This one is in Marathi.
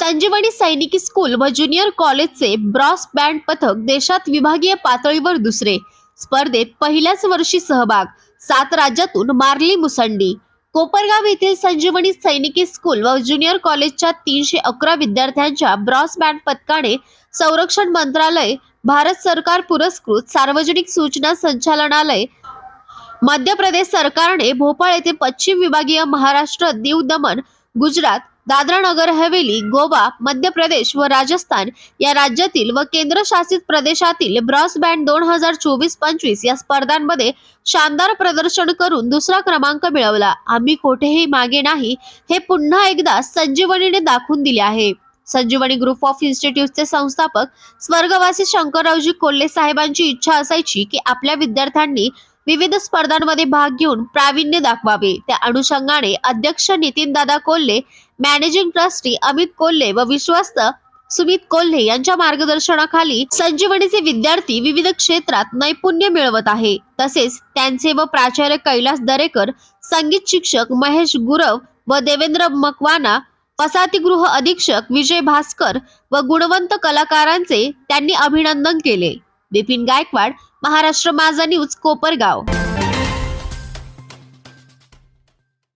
संजीवनी सैनिकी स्कूल व ज्युनियर कॉलेजचे ब्रॉस बँड पथक देशात विभागीय पातळीवर दुसरे. स्पर्धेत पहिल्याच वर्षी सहभाग सात राज्यातून मारली मुसंडी. कोपरगाव येथील संजीवनी सैनिकी स्कूल व ज्युनियर कॉलेजच्या तीनशे अकरा विद्यार्थ्यांच्या ब्रॉस बँड पथकाने संरक्षण मंत्रालय भारत सरकार पुरस्कृत सार्वजनिक सूचना संचालनालय मध्य प्रदेश सरकारने भोपाळ येथे पश्चिम विभागीय महाराष्ट्र दीव दमन गुजरात दादरा नगर हवेली गोवा मध्य प्रदेश व राजस्थान या राज्यातील व केंद्रशासित प्रदेशातील ब्रॉस बँड दोन हजार चोवीस पंचवीस या स्पर्धांमध्ये शानदार प्रदर्शन करून दुसरा क्रमांक मिळवला. आम्ही कोठेही मागे नाही हे पुन्हा एकदा संजीवनीने दाखवून दिले आहे. संजीवनी ग्रुप ऑफ इन्स्टिट्यूटचे संस्थापक स्वर्गवासी शंकररावजी कोल्हे साहेबांची इच्छा असायची की आपल्या विद्यार्थ्यांनी विविध स्पर्धांमध्ये भाग घेऊन प्रावीण्य दाखवावे. त्या अनुषंगाने अध्यक्ष नितीन दादा कोल्हे मॅनेजिंग ट्रस्टी अमित कोल्हे व विश्वस्त सुमित कोल्हे यांच्या मार्गदर्शनाखाली संजीवनीचे विद्यार्थी विविध क्षेत्रात नैपुण्य मिळवत आहे. तसेच त्यांचे व प्राचार्य कैलास दरेकर संगीत शिक्षक महेश गुरव व देवेंद्र मकवाना वसाहतीगृह अधीक्षक विजय भास्कर व गुणवंत कलाकारांचे त्यांनी अभिनंदन केले. बिपिन गायकवाड महाराष्ट्र माझा न्यूज कोपरगाव.